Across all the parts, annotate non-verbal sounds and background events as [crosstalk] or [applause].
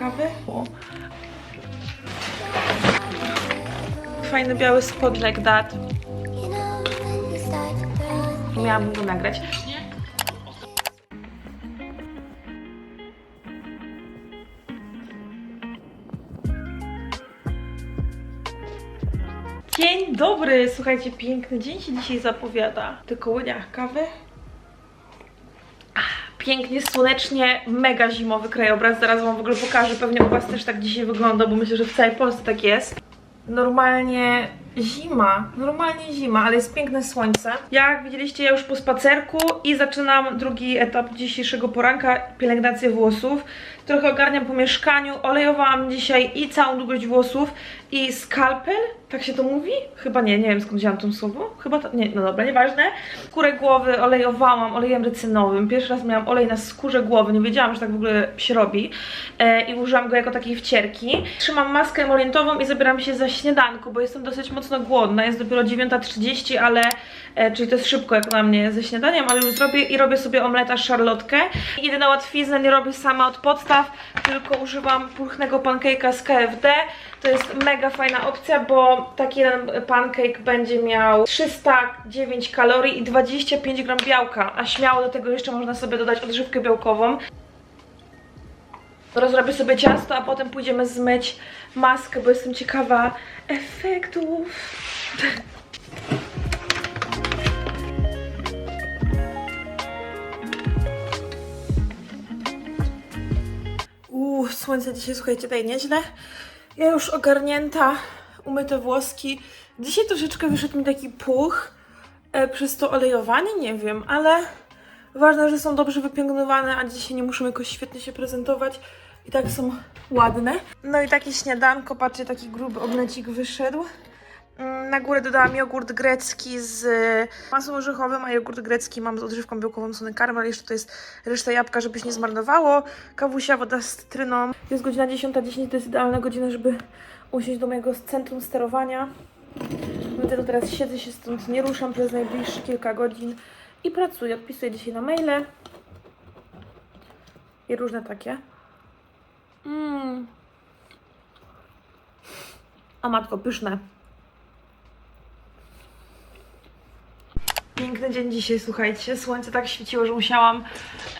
kawy. Fajny biały spot like that. Miałabym go nagrać. Dzień dobry! Słuchajcie, piękny dzień się dzisiaj zapowiada. Tylko łyniach kawy. Pięknie, słonecznie, mega zimowy krajobraz. Zaraz Wam w ogóle pokażę. Pewnie u Was też tak dzisiaj wygląda, bo myślę, że w całej Polsce tak jest. Normalnie zima, normalnie zima, ale jest piękne słońce. Jak widzieliście, ja już po spacerku i zaczynam drugi etap dzisiejszego poranka, pielęgnację włosów. Trochę ogarniam po mieszkaniu, olejowałam dzisiaj i całą długość włosów i skalpel, tak się to mówi? Chyba nie, nie wiem skąd wzięłam to słowo. Chyba to, nie, no dobra, nieważne. Skórę głowy olejowałam olejem rycynowym. Pierwszy raz miałam olej na skórze głowy, nie wiedziałam, że tak w ogóle się robi. E, I użyłam go jako takiej wcierki. Trzymam maskę emolientową i zabieram się za śniadanko, bo jestem dosyć mocno głodna. Jest dopiero 9.30, ale, e, czyli to jest szybko jak na mnie ze śniadaniem, ale już zrobię i robię sobie omleta szarlotkę. Jedyna łatwizna nie robię sama od podstaw, tylko używam pulchnego pancake'a z KFD. To jest mega fajna opcja, bo taki jeden pancake będzie miał 309 kalorii i 25 gram białka, a śmiało do tego jeszcze można sobie dodać odżywkę białkową. Rozrobię sobie ciasto, a potem pójdziemy zmyć maskę, bo jestem ciekawa efektów. Słońce dzisiaj, słuchajcie, daje nieźle. Ja już ogarnięta, umyte włoski. Dzisiaj troszeczkę wyszedł mi taki puch e, przez to olejowanie, nie wiem, ale ważne, że są dobrze wypięknowane, a dzisiaj nie muszą jakoś świetnie się prezentować. I tak są ładne. No i takie śniadanko, patrzcie, taki gruby omlecik wyszedł. Na górę dodałam jogurt grecki z masłem orzechowym, a jogurt grecki mam z odżywką białkową Sony Caramel. Jeszcze to jest reszta jabłka, żeby się nie zmarnowało. Kawusia, woda z cytryną. Jest godzina 10.10, to jest idealna godzina, żeby usiąść do mojego centrum sterowania. Dlatego teraz siedzę się stąd, nie ruszam przez najbliższe kilka godzin i pracuję. Odpisuję dzisiaj na maile i różne takie. Mm. A matko, pyszne. Piękny dzień dzisiaj, słuchajcie. Słońce tak świeciło, że musiałam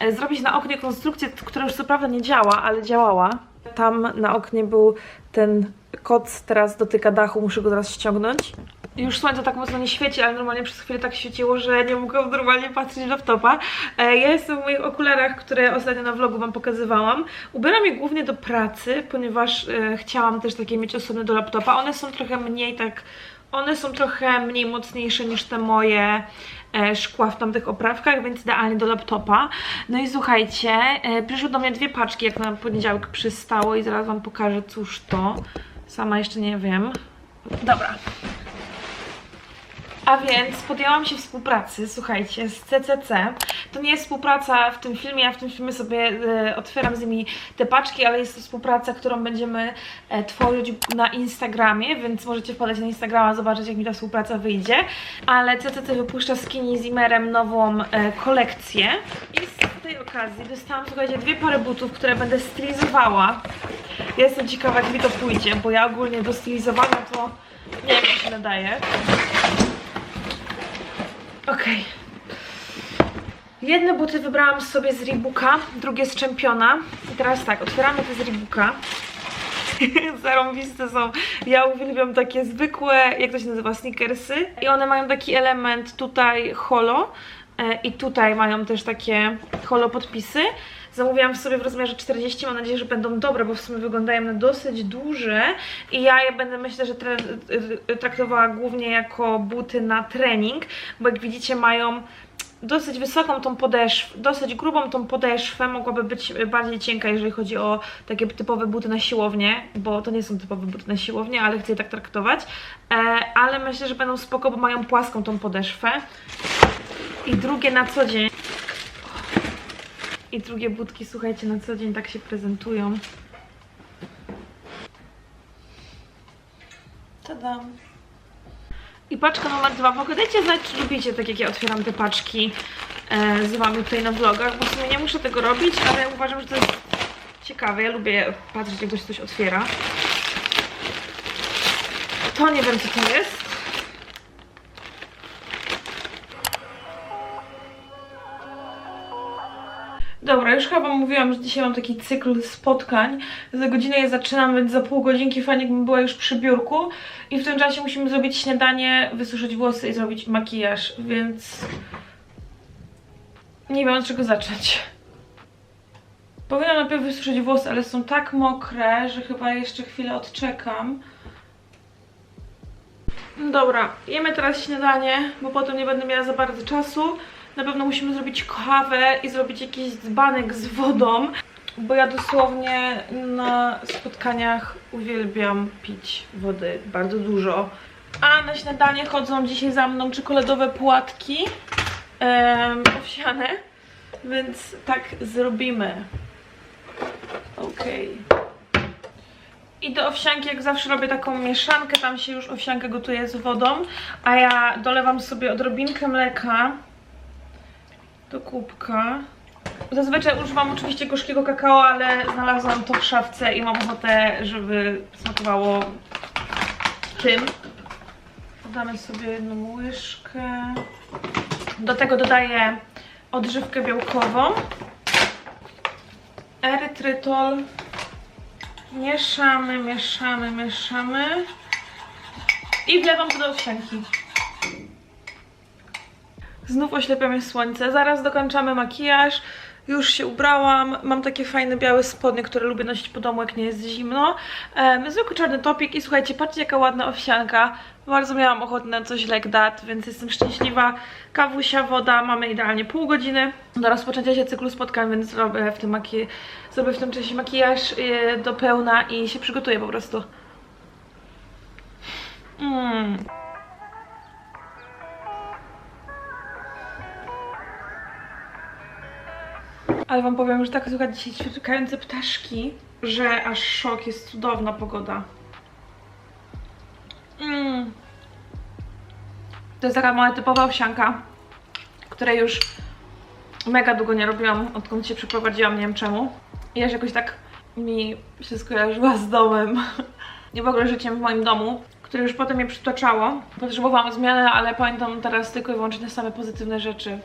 e, zrobić na oknie konstrukcję, która już co prawda nie działa, ale działała. Tam na oknie był ten koc, teraz dotyka dachu, muszę go teraz ściągnąć. Już słońce tak mocno nie świeci, ale normalnie przez chwilę tak świeciło, że nie mogłam normalnie patrzeć w laptopa. E, Ja jestem w moich okularach, które ostatnio na vlogu Wam pokazywałam. Ubieram je głównie do pracy, ponieważ e, chciałam też takie mieć osobne do laptopa. One są trochę mniej tak one są trochę mniej mocniejsze niż te moje e, szkła w tamtych oprawkach, więc idealnie do laptopa. No i słuchajcie, e, przyszły do mnie dwie paczki, jak na poniedziałek przystało i zaraz Wam pokażę, cóż to. Sama jeszcze nie wiem. Dobra. A więc podjęłam się współpracy, słuchajcie, z CCC. To nie jest współpraca w tym filmie, ja w tym filmie sobie e, otwieram z nimi te paczki, ale jest to współpraca, którą będziemy e, tworzyć na Instagramie, więc możecie wpadać na Instagrama, zobaczyć jak mi ta współpraca wyjdzie. Ale CCC wypuszcza z Kini Zimmerem nową e, kolekcję i z tej okazji dostałam, słuchajcie, dwie pary butów, które będę stylizowała. Jestem ciekawa, jak mi to pójdzie, bo ja ogólnie do stylizowania to nie wiem, się nadaje. Okej. Jedne buty wybrałam sobie z Reeboka, drugie z Czempiona. I teraz tak, otwieramy te z Reeboka. [laughs] Zarąbiste są. Ja uwielbiam takie zwykłe, jak to się nazywa, sneakersy. I one mają taki element tutaj holo. e, I tutaj mają też takie holo podpisy. Zamówiłam sobie w rozmiarze 40, mam nadzieję, że będą dobre, bo w sumie wyglądają na dosyć duże. I ja je będę myślę, że y, y, traktowała głównie jako buty na trening, bo jak widzicie mają dosyć wysoką tą podeszwę, dosyć grubą tą podeszwę, mogłaby być bardziej cienka, jeżeli chodzi o takie typowe buty na siłownię, bo to nie są typowe buty na siłownię, ale chcę je tak traktować, e, ale myślę, że będą spoko, bo mają płaską tą podeszwę. I drugie na co dzień i drugie budki, słuchajcie, na co dzień tak się prezentują. Tadam. I paczka numer dwa. W ogóle dajcie znać, czy lubicie tak, jak ja otwieram te paczki e, z Wami tutaj na vlogach, bo w sumie nie muszę tego robić, ale uważam, że to jest ciekawe. Ja lubię patrzeć, jak ktoś coś otwiera. To nie wiem, co to jest. Dobra, już chyba mówiłam, że dzisiaj mam taki cykl spotkań. Za godzinę je zaczynam, więc za pół godzinki fajnie bym była już przy biurku. I w tym czasie musimy zrobić śniadanie, wysuszyć włosy i zrobić makijaż, więc... Nie wiem od czego zacząć. Powinnam najpierw wysuszyć włosy, ale są tak mokre, że chyba jeszcze chwilę odczekam. Dobra, jemy teraz śniadanie, bo potem nie będę miała za bardzo czasu. Na pewno musimy zrobić kawę i zrobić jakiś dzbanek z wodą, bo ja dosłownie na spotkaniach uwielbiam pić wody bardzo dużo. A na śniadanie chodzą dzisiaj za mną czekoladowe płatki em, owsiane, więc tak zrobimy. Okej. I do owsianki jak zawsze robię taką mieszankę, tam się już owsianka gotuje z wodą, a ja dolewam sobie odrobinkę mleka do kubka. Zazwyczaj używam oczywiście gorzkiego kakao, ale znalazłam to w szafce i mam ochotę, żeby smakowało tym. Dodamy sobie jedną łyżkę. Do tego dodaję odżywkę białkową. Erytrytol. Mieszamy, mieszamy, mieszamy. I wlewam to do owsianki. Znów oślepia mnie słońce. Zaraz dokończamy makijaż. Już się ubrałam. Mam takie fajne białe spodnie, które lubię nosić po domu, jak nie jest zimno. Um, zwykły czarny topik i słuchajcie, patrzcie jaka ładna owsianka. Bardzo miałam ochotę na coś like that, więc jestem szczęśliwa. Kawusia, woda, mamy idealnie pół godziny do rozpoczęcia się cyklu spotkań, więc zrobię w tym, maki zrobię w tym czasie makijaż yy, do pełna i się przygotuję po prostu. Mm. Ale wam powiem, że tak słuchać dzisiaj ćwierkające ptaszki, że aż szok, jest cudowna pogoda. Mm. To jest taka moja typowa owsianka, której już mega długo nie robiłam, odkąd się przeprowadziłam, nie wiem czemu. I aż jakoś tak mi się skojarzyła z domem [laughs] i w ogóle życiem w moim domu, które już potem mnie przytaczało. Potrzebowałam zmiany, ale pamiętam teraz tylko i wyłącznie same pozytywne rzeczy.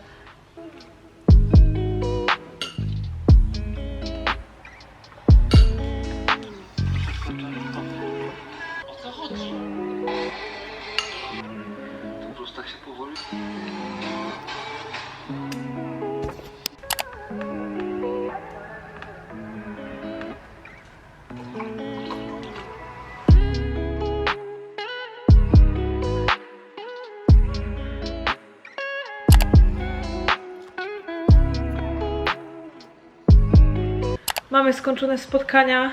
Mamy skończone spotkania.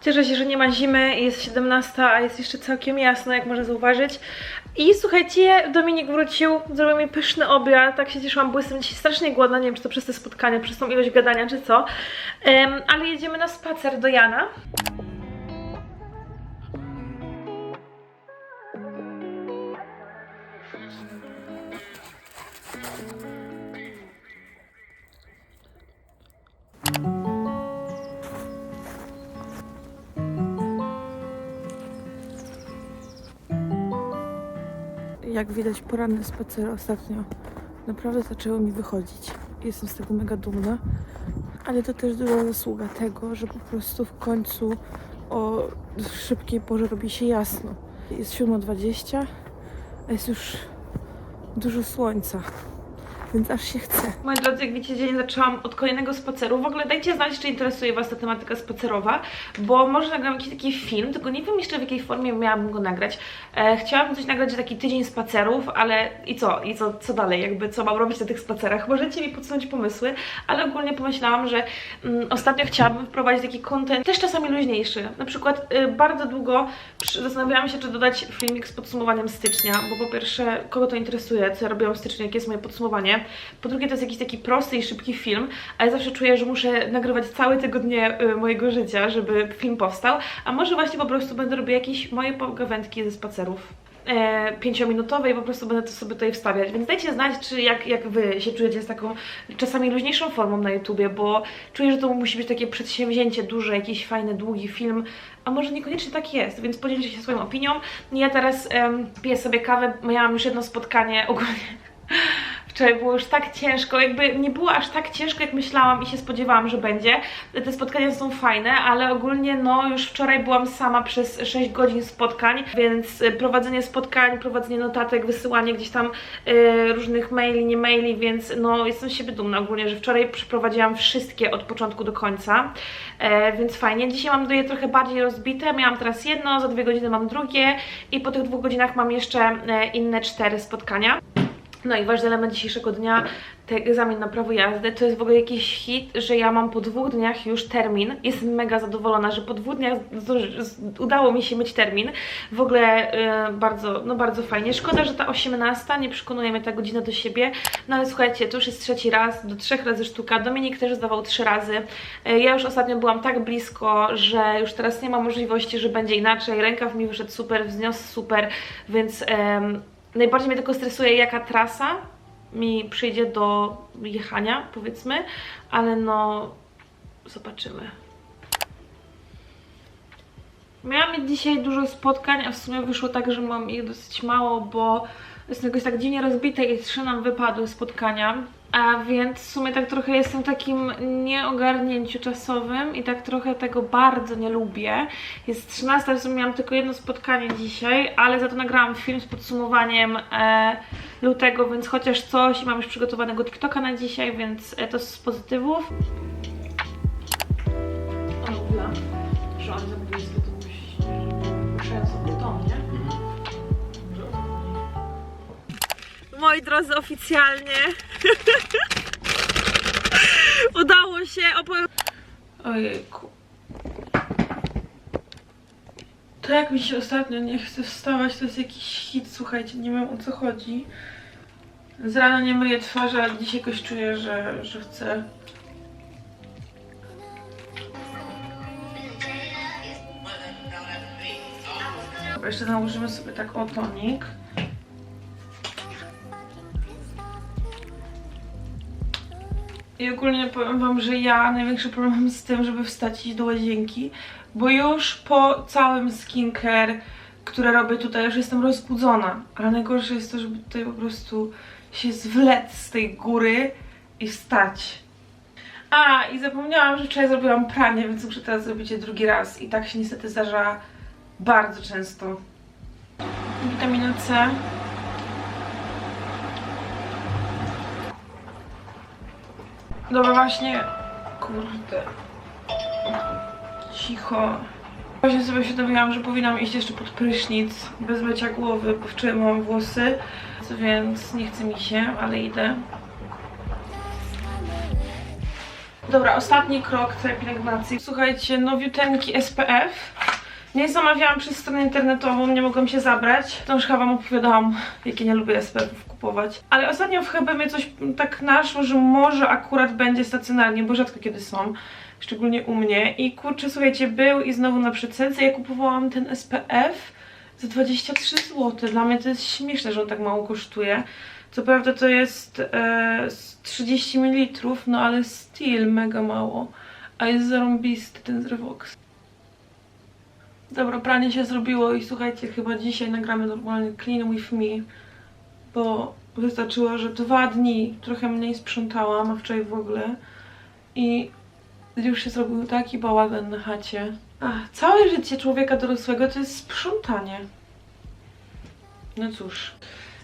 Cieszę się, że nie ma zimy, jest 17, a jest jeszcze całkiem jasno, jak można zauważyć. I słuchajcie, Dominik wrócił, zrobił mi pyszny obiad, tak się cieszyłam, bo jestem dzisiaj strasznie głodna, nie wiem czy to przez te spotkania, przez tą ilość gadania, czy co. Em, ale jedziemy na spacer do Jana. Jak widać, poranne spacery ostatnio naprawdę zaczęły mi wychodzić. Jestem z tego mega dumna, ale to też duża zasługa tego, że po prostu w końcu o szybkiej porze robi się jasno. Jest 7.20, a jest już dużo słońca, więc aż się chce. Moi drodzy, jak widzicie, dzień zaczęłam od kolejnego spaceru. W ogóle dajcie znać, czy interesuje Was ta tematyka spacerowa, bo może nagram jakiś taki film, tylko nie wiem jeszcze w jakiej formie miałabym go nagrać. E, chciałabym coś nagrać, taki tydzień spacerów, ale i co? I co, co dalej? Jakby co mam robić na tych spacerach? Możecie mi podsunąć pomysły, ale ogólnie pomyślałam, że mm, ostatnio chciałabym wprowadzić taki content, też czasami luźniejszy. Na przykład y, bardzo długo zastanawiałam się, czy dodać filmik z podsumowaniem stycznia, bo po pierwsze, kogo to interesuje, co ja robiłam w styczniu, jakie jest moje podsumowanie. Po drugie, to jest jakiś taki prosty i szybki film, a ja zawsze czuję, że muszę nagrywać całe tygodnie y, mojego życia, żeby film powstał, a może właśnie po prostu będę robić jakieś moje pogawędki ze spacerów. e, i po prostu będę to sobie tutaj wstawiać. Więc dajcie znać, czy jak, jak wy się czujecie z taką czasami luźniejszą formą na YouTubie, bo czuję, że to musi być takie przedsięwzięcie duże, jakiś fajny, długi film, a może niekoniecznie tak jest, więc podzielcie się swoją opinią. Ja teraz em, piję sobie kawę, miałam już jedno spotkanie ogólnie. Wczoraj było już tak ciężko, jakby nie było aż tak ciężko, jak myślałam i się spodziewałam, że będzie. Te spotkania są fajne, ale ogólnie no już wczoraj byłam sama przez 6 godzin spotkań, więc y, prowadzenie spotkań, prowadzenie notatek, wysyłanie gdzieś tam y, różnych maili, nie maili, więc no jestem siebie dumna ogólnie, że wczoraj przeprowadziłam wszystkie od początku do końca, e, więc fajnie. Dzisiaj mam je trochę bardziej rozbite, miałam teraz jedno, za dwie godziny mam drugie i po tych dwóch godzinach mam jeszcze e, inne cztery spotkania. No i ważny element dzisiejszego dnia, ten egzamin na prawo jazdy, to jest w ogóle jakiś hit, że ja mam po dwóch dniach już termin. Jestem mega zadowolona, że po dwóch dniach udało mi się mieć termin. W ogóle y, bardzo, no bardzo fajnie. Szkoda, że ta 18 nie przekonuje mnie ta godzina do siebie, no ale słuchajcie, to już jest trzeci raz, do trzech razy sztuka. Dominik też zdawał trzy razy. Y, ja już ostatnio byłam tak blisko, że już teraz nie ma możliwości, że będzie inaczej. Rękaw mi wyszedł super, wzniosł super, więc... em, Najbardziej mnie tylko stresuje, jaka trasa mi przyjdzie do jechania, powiedzmy, ale no zobaczymy. Miałam dzisiaj dużo spotkań, a w sumie wyszło tak, że mam ich dosyć mało, bo jestem jakoś tak dziwnie rozbita i trzy nam wypadły spotkania. A więc w sumie tak trochę jestem w takim nieogarnięciu czasowym i tak trochę tego bardzo nie lubię. Jest 13, w sumie miałam tylko jedno spotkanie dzisiaj, ale za to nagrałam film z podsumowaniem e, lutego, więc chociaż coś i mam już przygotowanego TikToka na dzisiaj, więc e, to z pozytywów. Moi drodzy, oficjalnie [laughs] udało się opowiem... Ojejku. To jak mi się ostatnio nie chce wstawać, to jest jakiś hit, słuchajcie, nie wiem o co chodzi. Z rana nie myję twarzy, ale dzisiaj jakoś czuję, że, że chcę jeszcze nałożymy sobie tak o tonik. I ogólnie powiem wam, że ja największy problem mam z tym, żeby wstać i do łazienki, bo już po całym skincare, które robię tutaj, już jestem rozbudzona. Ale najgorsze jest to, żeby tutaj po prostu się zwlec z tej góry i wstać. A, i zapomniałam, że wczoraj zrobiłam pranie, więc muszę teraz zrobić je drugi raz. I tak się niestety zdarza bardzo często. Witamina C. Dobra, właśnie. Kurde. Cicho. Właśnie sobie uświadomiłam, że powinnam iść jeszcze pod prysznic bez mycia głowy, bo wczoraj mam włosy, więc nie chce mi się, ale idę. Dobra, ostatni krok tej pielęgnacji. Słuchajcie, nowiuteńki SPF. Nie zamawiałam przez stronę internetową, nie mogłam się zabrać. To już chyba wam opowiadałam, jakie nie lubię SPF-ów kupować. Ale ostatnio w chyba mnie coś tak naszło, że może akurat będzie stacjonarnie, bo rzadko kiedy są. Szczególnie u mnie. I kurczę, słuchajcie, był i znowu na przecence. Ja kupowałam ten SPF za 23 zł. Dla mnie to jest śmieszne, że on tak mało kosztuje. Co prawda to jest e, z 30 ml, no ale still mega mało. A jest zarąbisty ten z Revox. Dobra, pranie się zrobiło i słuchajcie, chyba dzisiaj nagramy normalnie Clean With Me, bo wystarczyło, że dwa dni trochę mniej sprzątałam, a wczoraj w ogóle i już się zrobił taki bałagan na chacie. Ach, całe życie człowieka dorosłego to jest sprzątanie. No cóż.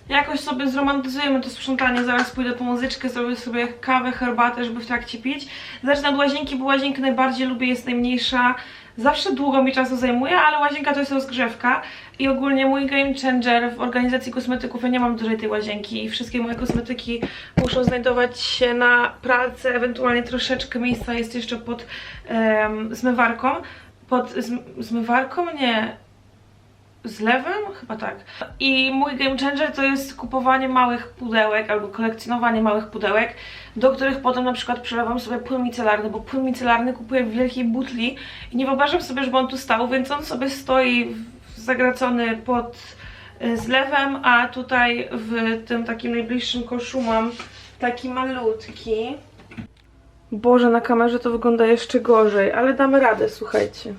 Jakoś sobie zromantyzujemy to sprzątanie, zaraz pójdę po muzyczkę, zrobię sobie kawę, herbatę, żeby w trakcie pić. Zacznę od łazienki, bo łazienkę najbardziej lubię, jest najmniejsza. Zawsze długo mi czasu zajmuje, ale łazienka to jest rozgrzewka i ogólnie mój game changer w organizacji kosmetyków, ja nie mam dużej tej łazienki i wszystkie moje kosmetyki muszą znajdować się na pralce, ewentualnie troszeczkę miejsca jest jeszcze pod em, zmywarką. Pod zm zmywarką? Nie, zlewem? Chyba tak. I mój game changer to jest kupowanie małych pudełek albo kolekcjonowanie małych pudełek, do których potem na przykład przelewam sobie płyn micelarny, bo płyn micelarny kupuję w wielkiej butli i nie wyobrażam sobie, żeby on tu stał, więc on sobie stoi zagracony pod y, z lewem, a tutaj w tym takim najbliższym koszu mam taki malutki. Boże, na kamerze to wygląda jeszcze gorzej, ale damy radę, słuchajcie.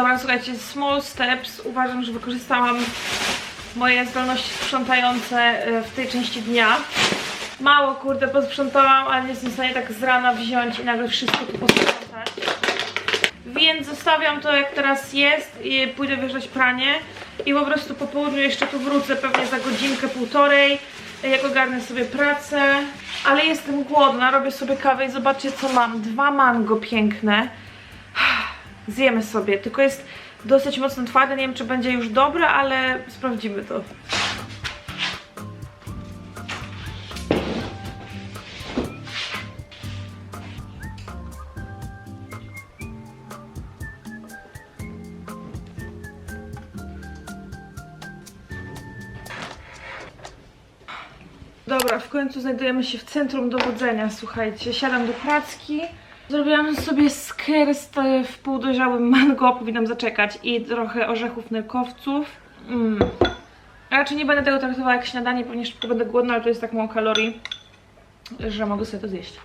Dobra, słuchajcie, small steps. Uważam, że wykorzystałam moje zdolności sprzątające e, w tej części dnia. Mało, kurde, posprzątałam, ale nie jestem w stanie tak z rana wziąć i nagle wszystko tu posprzątać. Więc zostawiam to jak teraz jest i pójdę wieszać pranie i po prostu po południu jeszcze tu wrócę pewnie za godzinkę, półtorej jak ogarnę sobie pracę, ale jestem głodna, robię sobie kawę i zobaczcie co mam, dwa mango piękne zjemy sobie, tylko jest dosyć mocno twarde, nie wiem czy będzie już dobre, ale sprawdzimy to. Dobra, w końcu znajdujemy się w centrum dowodzenia, słuchajcie. Siadam do pracki. Zrobiłam sobie sker z w półdojrzałym mango, powinnam zaczekać, i trochę orzechów nerkowców. Mm. Raczej nie będę tego traktowała jak śniadanie, ponieważ szybko będę głodna, ale to jest tak mało kalorii, że mogę sobie to zjeść.